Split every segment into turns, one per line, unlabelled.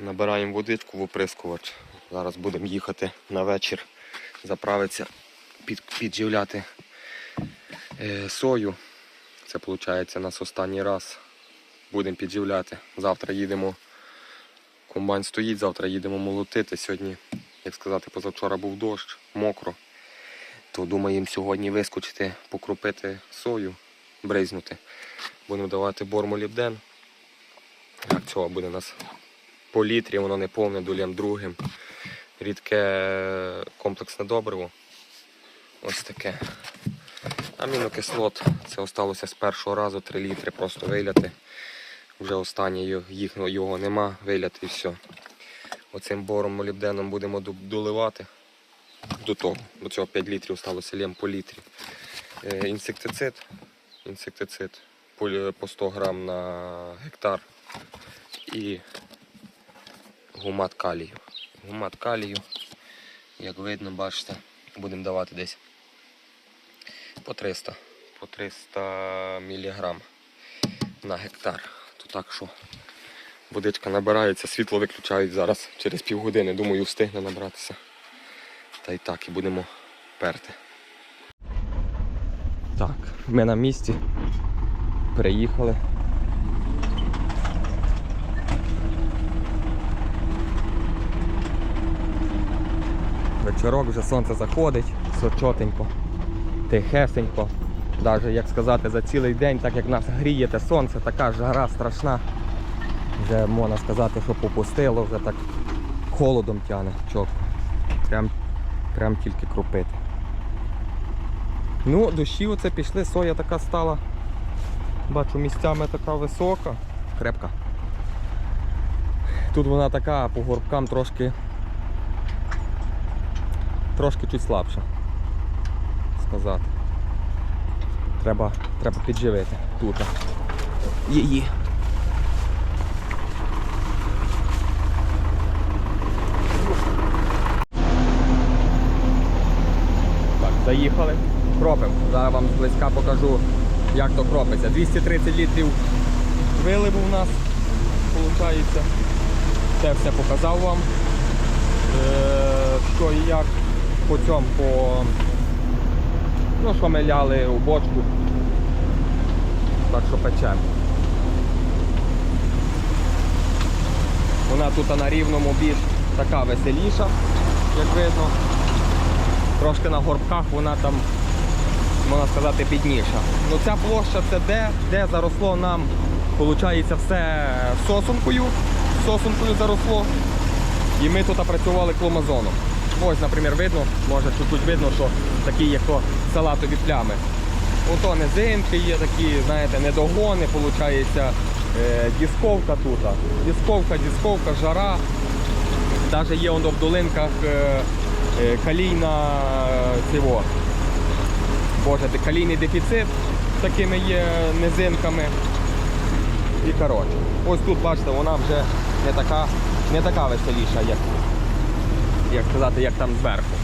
Набираємо водичку в оприскувач. Зараз будемо їхати на вечір, заправитися, під, підживляти е, сою. Це виходить у нас останній раз. Будемо підживляти. Завтра їдемо. Комбайн стоїть, завтра їдемо молотити. Сьогодні, як сказати, позавчора був дощ, мокро. То думаємо сьогодні вискочити, покропити сою, бризнути. Будемо давати бормолібден. Як цього буде нас по літрі, воно не повне, долям другим. Рідке комплексне добриво. Ось таке. Амінокислот. Це осталося з першого разу 3 літри просто виляти. Вже останнє їх, його нема, виляти і все. Оцим бором молібденом будемо доливати до того. До цього 5 літрів осталося лєм по літрі. Е, інсектицид. Інсектицид по 100 грам на гектар. І гумат калію. Гумат калію, як видно, бачите, будемо давати десь по 300, по 300 міліграм на гектар. То так що водичка набирається, світло виключають зараз через півгодини. Думаю, встигне набратися. Та й так, і будемо перти. Так, ми на місці. Приїхали. Вечорок вже сонце заходить, все чотенько, тихесенько. Навіть, як сказати, за цілий день, так як нас гріє те сонце, така жара страшна. Вже можна сказати, що попустило, вже так холодом тяне чітко. Прям, прям тільки кропити. Ну, дощі оце пішли, соя така стала. Бачу, місцями така висока, крепка. Тут вона така по горбкам трошки трошки чуть слабша. Сказати. Треба, треба підживити тут. Її. Так, заїхали. Кропимо. Зараз вам зблизька покажу, як то кропиться. 230 літрів виливу у нас, виходить. Це все показав вам. Е, що і як по цьому, по ну, що ми ляли у бочку. Так що печемо. Вона тут на рівному більш така веселіша, як видно. Трошки на горбках вона там, можна сказати, бідніша. Ну ця площа це де, де заросло нам, виходить, все сосункою. Сосункою заросло. І ми тут працювали кломазоном. Ось, наприклад, видно, може чуть-чуть видно, що такі як то салатові плями. Ото низинки є такі, знаєте, недогони, виходить, е, дісковка тут. Дісковка, дісковка, жара. Навіть є воно в долинках е, е, калійна цього. Боже, калійний дефіцит з такими є низинками. І коротше, ось тут, бачите, вона вже не така, не така веселіша, як, як сказати, як там зверху.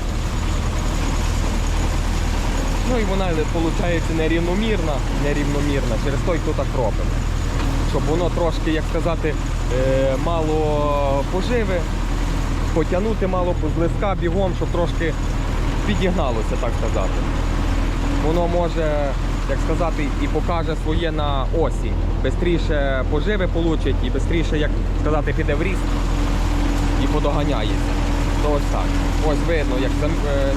Ну і вона виходить нерівномірна, нерівномірна, через той тут кропимо. Щоб воно трошки, як сказати, е, мало поживи, потягнути мало з листка бігом, щоб трошки підігналося, так сказати. Воно може, як сказати, і покаже своє на осінь. Бистріше поживи получить і швидше, як сказати, піде в ріст і подоганяється. То ось так. Ось видно, як е,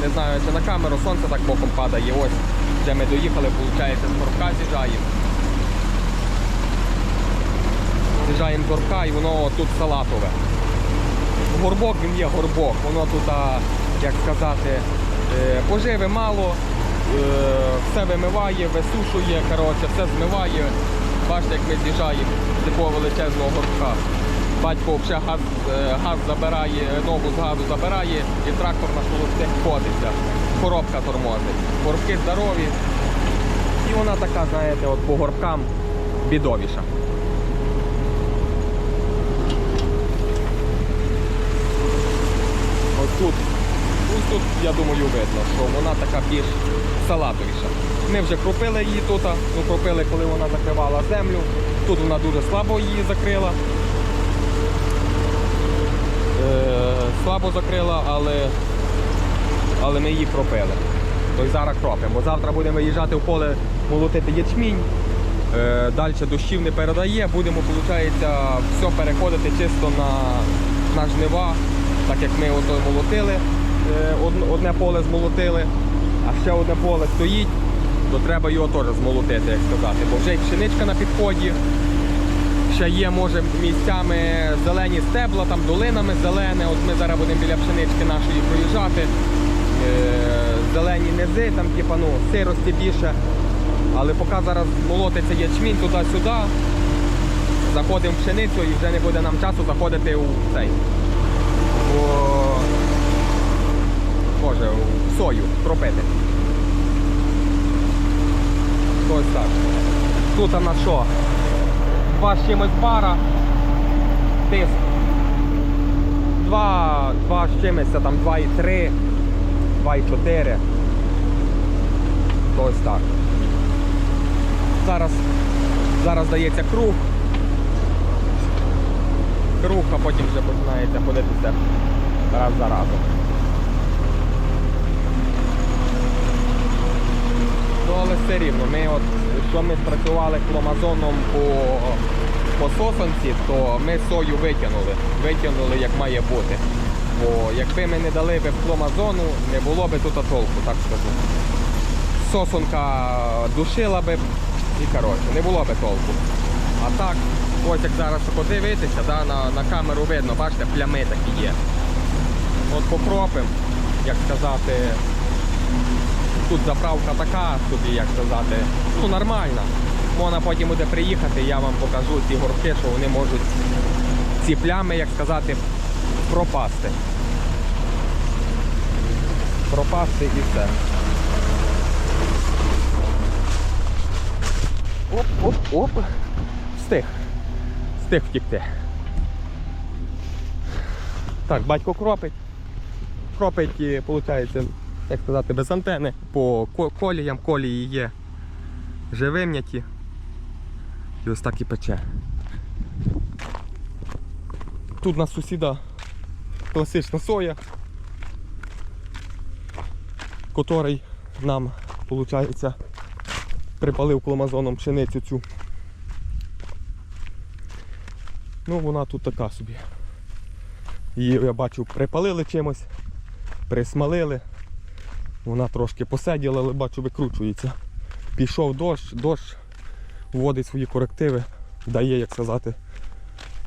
не знаю, чи на камеру сонце так боком падає. Ось де ми доїхали, виходить, з горбка з'їжджаємо. З'їжджаємо з горбка і воно тут салатове. Горбок він є горбок, воно тут, як сказати, е, поживи мало, е, все вимиває, висушує, коротше, все змиває. Бачите, як ми з'їжджаємо з такого величезного горбка. Батько взагалі газ, е, газ забирає, ногу з газу забирає і трактор на холостих ходиться. Коробка тормозить. Горбки здорові. І вона така, знаєте, от по горбкам бідовіша. Ось тут, ось тут, я думаю, видно, що вона така більш салатовіша. Ми вже кропили її тут, ну кропили, коли вона закривала землю. Тут вона дуже слабо її закрила. Слабо закрила, але, але ми її кропили. Тобто зараз кропимо. Завтра будемо виїжджати в поле молотити ячмінь. Е, Далі дощів не передає, будемо, виходить, все переходити чисто на, на жнива, так як ми ото молотили, е, одне поле змолотили, а ще одне поле стоїть, то треба його теж змолотити, як сказати. Бо вже й пшеничка на підході, ще є, може, місцями зелені стебла, там долинами зелене. От ми зараз будемо біля пшенички нашої проїжджати. Е, Зелені низи, там типа, ну, сирості більше. Але поки зараз молотиться ячмінь туди-сюди, заходимо в пшеницю і вже не буде нам часу заходити у цей. У, Боже, у сою кропити. Ось так. Тут у нас що? Два з чимось бара. Тиск. Два, два з чимось, там 2,3, 2,4. Ось так. Зараз, зараз дається круг. Круг, а потім вже починається ходитися раз за разом. Ну, але все рівно, ми от, що ми спрацювали кломазоном по, по сосонці, то ми сою витягнули. Витягнули як має бути. Бо якби ми не дали би кломазону, не було би тут толку, так скажу. Сосонка душила би і коротше, не було би толку. А так, ось як зараз подивитися, да, на, на камеру видно, бачите, плями такі є. От покропим, як сказати, тут заправка така собі, як сказати, ну нормальна. Можна потім буде приїхати, я вам покажу ці горбки, що вони можуть ці плями, як сказати, пропасти. Пропасти і все. Оп-оп-оп. Встиг. Встиг втікти. Так, батько кропить. Кропить, виходить, як сказати, без антени по коліям, колії є живим'яті. І ось так і пече. Тут у нас сусіда класична соя, котрий нам, виходить, припалив кломазоном пшеницю цю. Ну, вона тут така собі. Її, я бачу, припалили чимось, присмалили. Вона трошки посиділа, але бачу, викручується. Пішов дощ, дощ вводить свої корективи, дає, як сказати,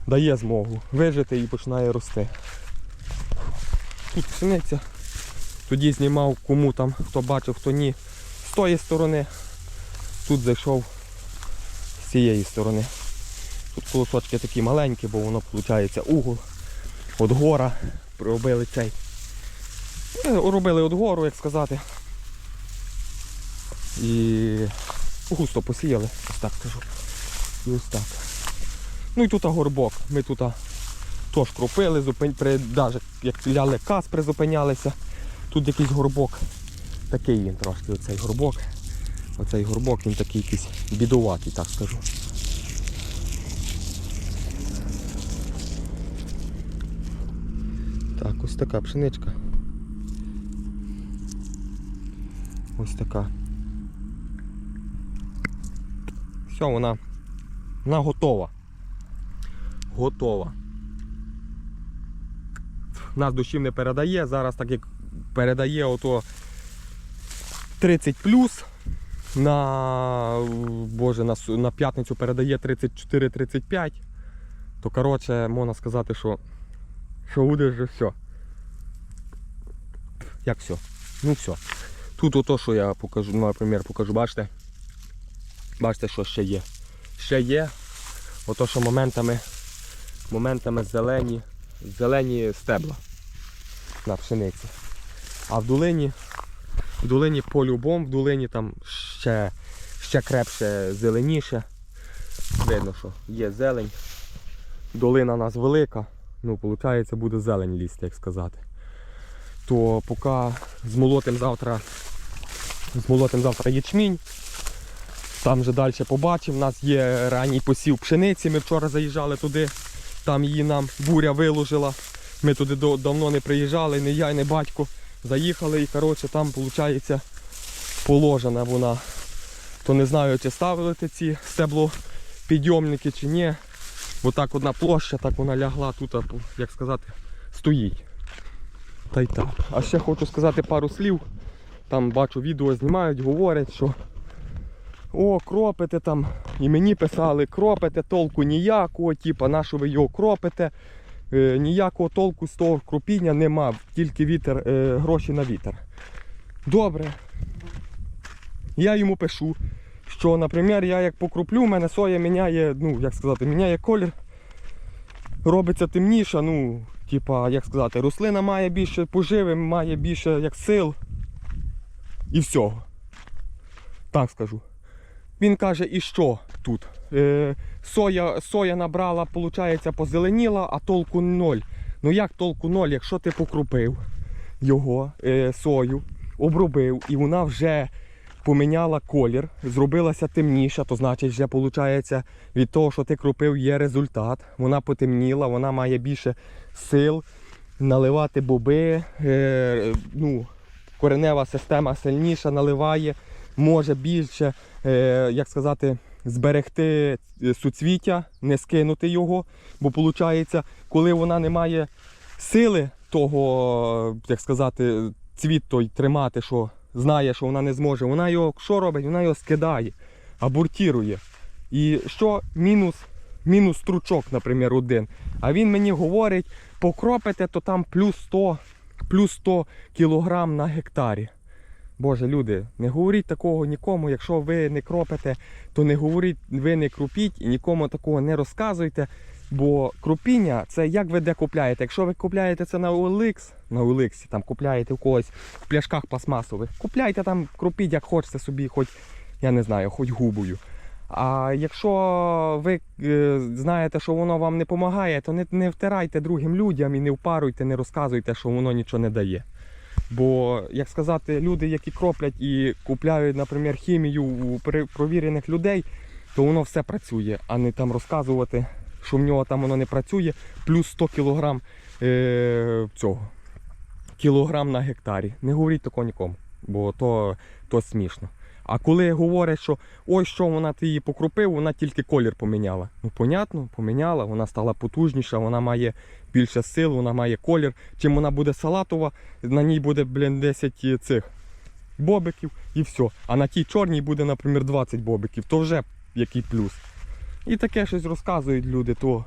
дає змогу вижити і починає рости. Тут пшениця. Тоді знімав кому там, хто бачив, хто ні. З тої сторони. Тут зайшов з цієї сторони. Тут колосочки такі маленькі, бо воно виходить угол. От гора. Робили цей. Е, Робили от гору, як сказати. І густо посіяли, ось так кажу. І ось так. Ну і тут горбок. Ми тут теж кропили, зупин... при... навіть як ляли кас, призупинялися. Тут якийсь горбок. Такий він трошки, оцей горбок. Оцей горбок, він такий якийсь бідуватий, так скажу. Так, ось така пшеничка. Ось така. Все, вона, вона готова. Готова. Нас дощів не передає. Зараз так як передає ото 30 плюс. На, Боже, на, на п'ятницю передає 34-35. То коротше, можна сказати, що, що буде вже все. Як все? Ну все. Тут ото, що я покажу, наприклад, покажу, бачите? Бачите, що ще є. Ще є. Ото, що моментами, моментами зелені, зелені стебла на пшениці. А в долині, в долині по-любому, в долині там ще, ще крепше, зеленіше. Видно, що є зелень. Долина у нас велика, ну, виходить, буде зелень лізти, як сказати. То поки змолотим завтра, змолотим завтра ячмінь, там вже далі побачимо. У нас є ранній посів пшениці. Ми вчора заїжджали туди, там її нам буря виложила. Ми туди давно не приїжджали, не я, не батько. Заїхали і коротше, там виходить положена вона. То не знаю, чи ставили ти ці стеблопідйомники чи ні. Бо так одна площа, так вона лягла тут, як сказати, стоїть. Та й так. А ще хочу сказати пару слів. Там бачу відео знімають, говорять, що о, кропите там. І мені писали, кропите, толку ніякого, типа, на що ви його кропите. Е, ніякого толку з того кропіння нема, тільки вітер, е, гроші на вітер. Добре. Я йому пишу, що, наприклад, я як покроплю, в мене соя міняє, ну, як сказати, міняє колір, робиться темніша, ну, типа, як сказати, рослина має більше поживи, має більше як сил і всього. Так скажу. Він каже, і що тут? Е, соя, соя набрала, виходить, позеленіла, а толку ноль. Ну як толку ноль, якщо ти покрупив його, е, сою, обробив, і вона вже поміняла колір, зробилася темніша, то значить вже виходить від того, що ти крупив, є результат. Вона потемніла, вона має більше сил наливати боби. Е, ну, коренева система сильніша наливає, може більше, е, як сказати, зберегти е, суцвіття, не скинути його. Бо виходить, коли вона не має сили того, як сказати, цвіт той тримати, що знає, що вона не зможе, вона його що робить? Вона його скидає, абортірує. І що мінус, мінус стручок, наприклад, один. А він мені говорить, покропите, то там плюс 100, плюс 100 кілограм на гектарі. Боже, люди, не говоріть такого нікому. Якщо ви не кропите, то не говоріть, ви не крупіть і нікому такого не розказуйте. Бо крупіння це як ви де купляєте. Якщо ви купляєте це на OLX, на OLX, там купляєте в когось в пляшках пластмасових, купляйте там, крупіть як хочете собі, хоч я не знаю, хоч губою. А якщо ви е, знаєте, що воно вам не допомагає, то не, не втирайте другим людям і не впаруйте, не розказуйте, що воно нічого не дає. Бо, як сказати, люди, які кроплять і купляють, наприклад, хімію у провірених людей, то воно все працює, а не там розказувати, що в нього там воно не працює, плюс 100 кілограм е, цього. Кілограм на гектарі. Не говоріть такого нікому, бо то, то смішно. А коли говорять, що ой, що вона ти її покропив, вона тільки колір поміняла. Ну, понятно, поміняла, вона стала потужніша, вона має більше сил, вона має колір. Чим вона буде салатова, на ній буде, блін, 10 цих бобиків і все. А на тій чорній буде, наприклад, 20 бобиків, то вже який плюс. І таке щось розказують люди, то,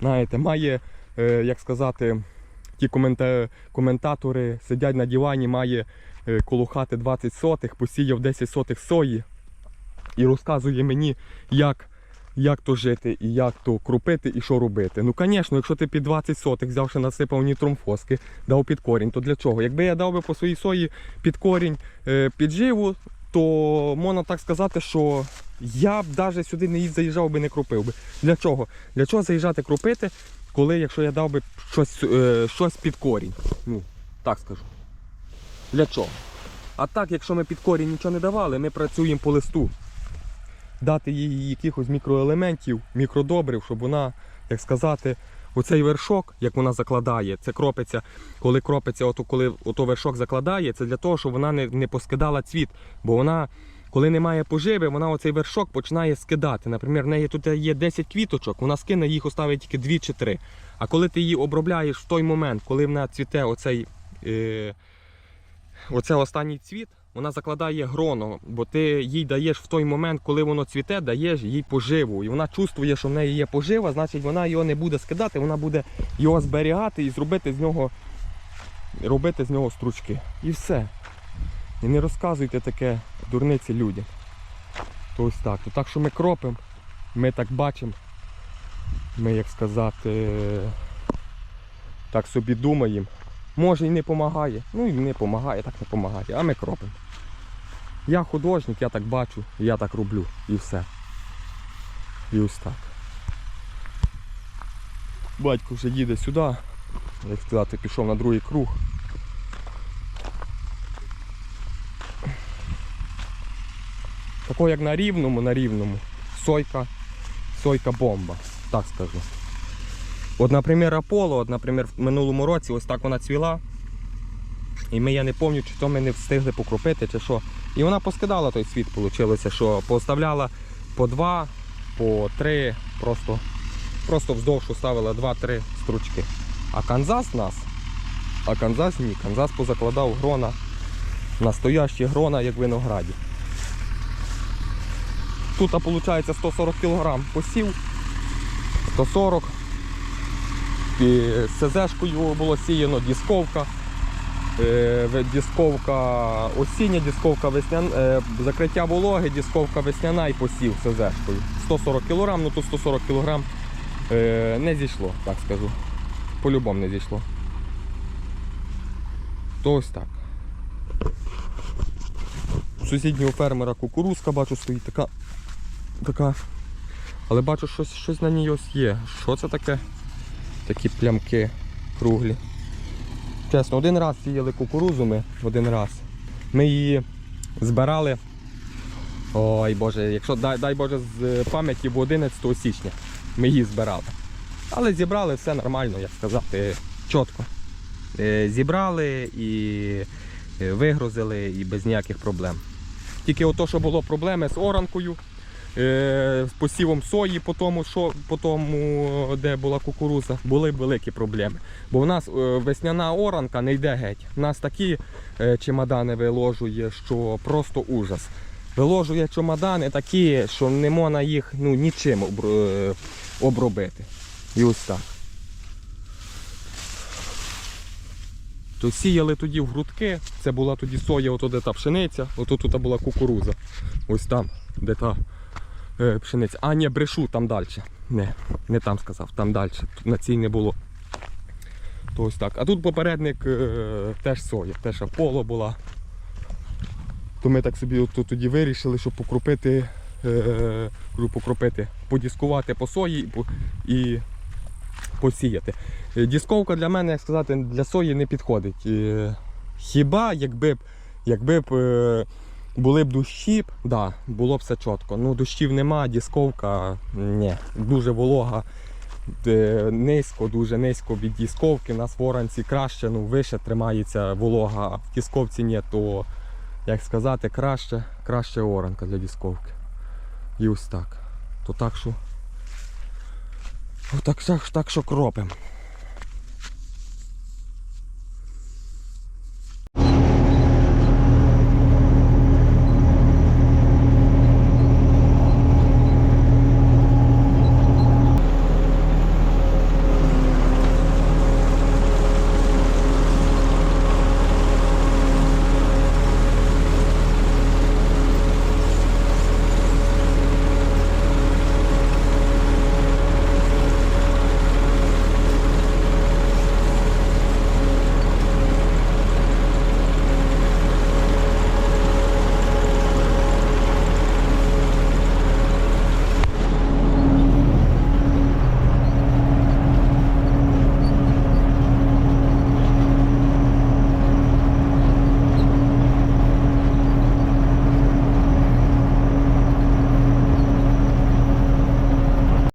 знаєте, має, е, як сказати, ті комента... коментатори сидять на дивані, має е, коло хати 20 сотих, посіяв 10 сотих сої і розказує мені, як, як то жити, і як то крупити і що робити. Ну, звісно, якщо ти під 20 сотих взявши насипав нітромфоски, дав під корінь, то для чого? Якби я дав би по своїй сої під корінь е, підживу, то можна так сказати, що я б навіть сюди не заїжджав би, не кропив би. Для чого? Для чого заїжджати кропити, коли якщо я дав би щось, е, щось під корінь? Ну, так скажу. Для чого? А так, якщо ми під корінь нічого не давали, ми працюємо по листу. Дати їй якихось мікроелементів, мікродобрив, щоб вона, як сказати, оцей вершок, як вона закладає, це кропиться, коли кропиться, ото коли ото вершок закладає, це для того, щоб вона не, не поскидала цвіт. Бо вона, коли немає поживи, вона оцей вершок починає скидати. Наприклад, в неї тут є 10 квіточок, вона скине їх оставить тільки 2 чи 3. А коли ти її обробляєш в той момент, коли вона цвіте оцей. Е, оце останній цвіт, вона закладає гроно, бо ти їй даєш в той момент, коли воно цвіте, даєш їй поживу. І вона чувствує, що в неї є пожива, значить вона його не буде скидати, вона буде його зберігати і зробити з нього, робити з нього стручки. І все. І не розказуйте таке дурниці людям. То ось так. То так що ми кропимо, ми так бачимо, ми, як сказати, так собі думаємо. Може і не допомагає. Ну і не допомагає, так не допомагає. А ми кропимо. Я художник, я так бачу, я так роблю. І все. І ось так. Батько вже їде сюди. Як сказати, пішов на другий круг. Такого як на рівному, на рівному. Сойка, сойка бомба, так скажу. От, наприклад, Аполло, от, наприклад, в минулому році ось так вона цвіла. І ми, я не пам'ятаю, чи то ми не встигли покропити, чи що. І вона поскидала той світ, вийшло, що поставляла по два, по три, просто, просто вздовж ставила два-три стручки. А Канзас нас, а Канзас ні. Канзас позакладав грона, настоящі грона, як в винограді. Тут, виходить, 140 кг посів, 140 і з СЗшкою було сіяно дісковка. Е, Дісковка осіння, дісковка весняна, е, закриття вологи, дісковка весняна і посів СЗшкою. 140 кг, ну тут 140 кг е, не зійшло, так скажу. По-любому не зійшло. То ось так. Сусіднього фермера кукурузка, бачу, стоїть така. така. Але бачу, щось, щось на ній ось є. Що це таке? Такі плямки круглі. Чесно, один раз сіяли кукурузу ми, один раз. Ми її збирали. Ой Боже, якщо дай, дай Боже з пам'яті в 11 січня ми її збирали. Але зібрали все нормально, як сказати, чітко. Е, Зібрали і е, вигрузили і без ніяких проблем. Тільки ото, що було проблеми з оранкою, посівом сої по тому, що, по тому, де була кукуруза, були великі проблеми. Бо в нас е, весняна оранка не йде геть. У нас такі е, чемодани виложує, що просто ужас. Виложує чемодани такі, що не можна їх ну, нічим е, обробити. І ось так. То сіяли тоді в грудки, це була тоді соя, ото де та пшениця, ото тут була кукуруза. Ось там, де та е, пшениця. А, ні, брешу там далі. Не, не там сказав, там далі. Тут на цій не було. То ось так. А тут попередник е, теж соя, теж Аполло була. То ми так собі от тоді вирішили, щоб покропити, е, кажу, покропити, подіскувати по сої і і посіяти. Е, Дісковка для мене, як сказати, для сої не підходить. Е, Хіба якби б, якби б були б дощі, да, було б все чітко. Ну дощів нема, дісковка ні, дуже волога. Низько, дуже низько від дісковки. У нас в оранці краще, ну вище тримається волога, а в дісковці ні, то як сказати, краще, краще оранка для дісковки. І ось так. То так що. Отак, так, так що кропимо.